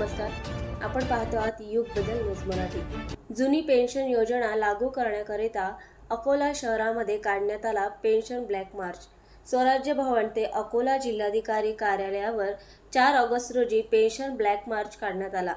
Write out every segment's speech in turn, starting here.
नमस्कार. आपण पाहतो आहात युग बदल न्यूज मराठी. जुनी पेन्शन योजना लागू करण्याकरिता अकोला शहरामध्ये काढण्यात आला पेन्शन ब्लॅक मार्च. स्वराज्य भवन ते अकोला जिल्हाधिकारी कार्यालयावर चार ऑगस्ट रोजी पेन्शन ब्लॅक मार्च काढण्यात आला.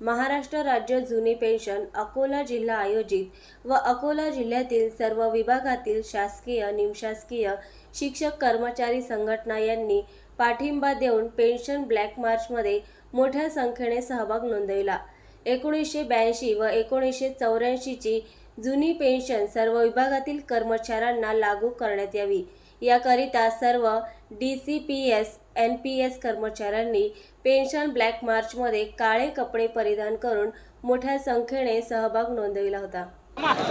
महाराष्ट्र राज्य जुनी पेन्शन अकोला जिल्हा आयोजित व अकोला जिल्ह्यातील सर्व विभागातील शासकीय निमशासकीय शिक्षक कर्मचारी संघटना यांनी पाठिंबा देऊन पेन्शन ब्लॅक मार्चमध्ये मोठ्या संख्येने सहभाग नोंदविला. एकोणीसशे ब्याऐंशी व एकोणीसशे चौऱ्याऐंशीची जुनी पेन्शन सर्व विभागातील कर्मचाऱ्यांना लागू करण्यात यावी. याकरिता सर्व D C P S N P S कर्मचाऱ्यांनी पेन्शन ब्लॅक मार्चमध्ये काळे कपडे परिधान करून मोठ्या संख्येने सहभाग नोंदविला होता.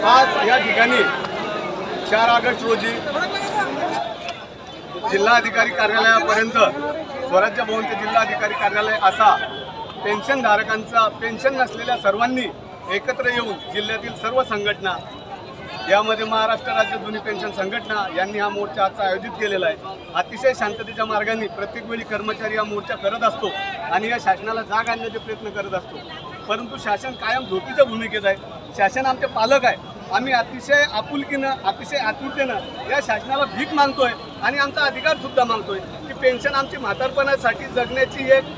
आज या ठिकाणी चार ऑगस्ट रोजी जिल्हाधिकारी कार्यालयापर्यंत स्वराज्य भवन ते जिल्हाधिकारी कार्यालय असा पेन्शनधारकांचा पेन्शन नसलेल्या सर्वांनी एकत्र येऊन जिल्ह्यातील सर्व संघटना यामध्ये महाराष्ट्र राज्य जुनी पेन्शन संघटना यांनी हा मोर्चा आजचा आयोजित केलेला आहे. अतिशय शांततेच्या मार्गाने प्रत्येक वेळी कर्मचारी हा मोर्चा करत असतो आणि या शासनाला जाग आणण्याचे प्रयत्न करत असतो. परंतु शासन कायम झोपीच्या भूमिकेत आहे. शासन आमचे पालक आहे. आम्ही अतिशय आपुलकीनं अतिशय आतुरतेनं या शासनाला भीक मागतोय आणि आमचा अधिकार सुद्धा मागतोय की पेन्शन आमची म्हातारपणासाठी जगण्याची एक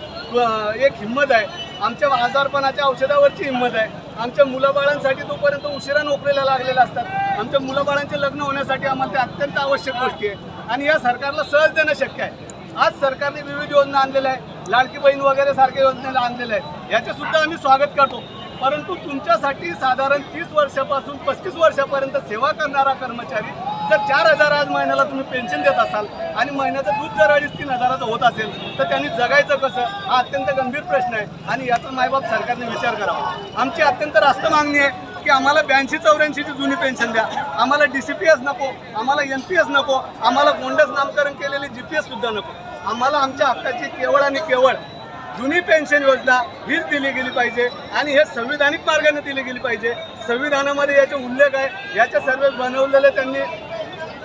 एक हिंमत आहे. आमच्या आजारपणाच्या औषधावरची हिंमत आहे. आमच्या मुलाबाळांसाठी तोपर्यंत उशिरा नोकरीला लागलेल्या असतात. आमच्या मुलाबाळांचे लग्न होण्यासाठी आम्हाला ते अत्यंत आवश्यक गोष्टी आहे. आणि या सरकारला सहज देणं शक्य आहे. आज सरकारने विविध योजना आणलेल्या आहे लाडकी बहीण वगैरे सारख्या योजनेला आणलेल्या आहे याचे सुद्धा आम्ही स्वागत करतो. परंतु तुमच्यासाठी साधारण तीस वर्षापासून पस्तीस वर्षापर्यंत सेवा करणारा कर्मचारी जर चार हजार आज महिन्याला तुम्ही पेन्शन देत असाल आणि महिन्याचं दूध जर अडीच तीन हजाराचं होत असेल तर त्यांनी जगायचं कसं? हा अत्यंत गंभीर प्रश्न आहे आणि याचा मायबाप सरकारने विचार करावा. आमची अत्यंत रास्त मागणी आहे की आम्हाला ब्याऐंशी चौऱ्याऐंशीची जुनी पेन्शन द्या. आम्हाला डी सी पी एस नको आम्हाला एन पी एस नको आम्हाला गोंडस नामकरण केलेली जी पी एस सुद्धा नको. आम्हाला आमच्या हक्काची केवळ आणि केवळ जुनी पेन्शन योजना हीच दिली गेली पाहिजे आणि हे संविधानिक मार्गाने दिली गेली पाहिजे. संविधानामध्ये याचे उल्लेख आहे. याचे सर्व बनवलेले त्यांनी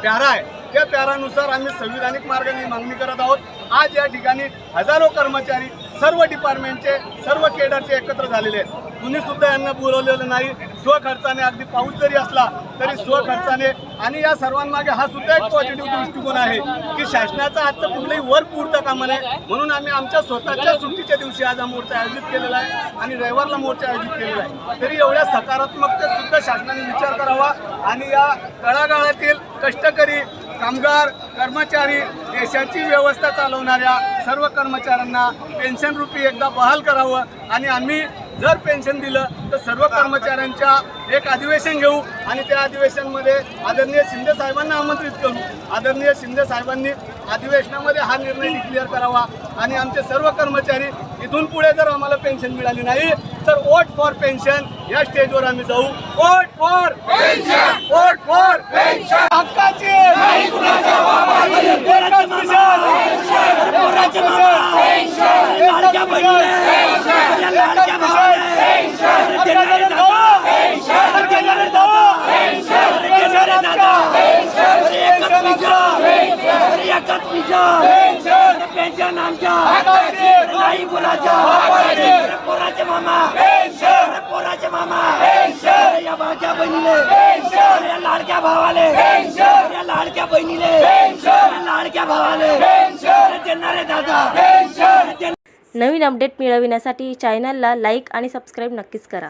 प्यारा आहे. त्या प्यारानुसार आम्ही संविधानिक मार्गाने मागणी करत आहोत. आज या ठिकाणी हजारो कर्मचारी सर्व डिपार्टमेंटचे सर्व केडरचे एकत्र झालेले आहेत. कुणीसुद्धा यांना बोलवलेलं नाही. स्वखर्चाने अगदी पाऊस जरी असला तरी स्वखर्चाने आणि या सर्वांमागे हा सुद्धा एक पॉझिटिव्ह दृष्टिकोन आहे की शासनाचा आजचं कुठलंही वर पुरतं कामा नये म्हणून आम्ही आमच्या स्वतःच्या सुट्टीच्या दिवशी आज हा मोर्चा आयोजित केलेला आहे आणि रविवारला मोर्चा आयोजित केलेला आहे. तरी एवढ्या सकारात्मकतेत सुद्धा शासनाने विचार करावा आणि या तळागाळातील कष्टकरी कामगार कर्मचारी देशाची व्यवस्था चालवणाऱ्या सर्व कर्मचाऱ्यांना पेन्शन रूपी एकदा बहाल करावं आणि आम्ही जर पेन्शन दिलं तर सर्व कर्मचाऱ्यांच्या एक अधिवेशन घेऊ आणि त्या अधिवेशनमध्ये आदरणीय शिंदे साहेबांना आमंत्रित करू. आदरणीय शिंदे साहेबांनी अधिवेशनामध्ये हा निर्णय डिक्लेअर करावा आणि आमचे सर्व कर्मचारी इथून पुढे जर आम्हाला पेन्शन मिळाली नाही तर वोट फॉर पेन्शन या स्टेजवर आम्ही जाऊ. Vote for pension vote for pension हक्काची! पेन्शन. आमच्या. नाही पोराच्या. पोराचे मामा. पोराचे मामा. या बहिणीले. या लाडक्या भावाले. या लाडक्या बहिणीले लाडक्या भावाले. देणारे दादा पेन्शन. नवीन अपडेट मिळविण्यासाठी चॅनलला लाईक आणि सबस्क्राईब नक्कीच करा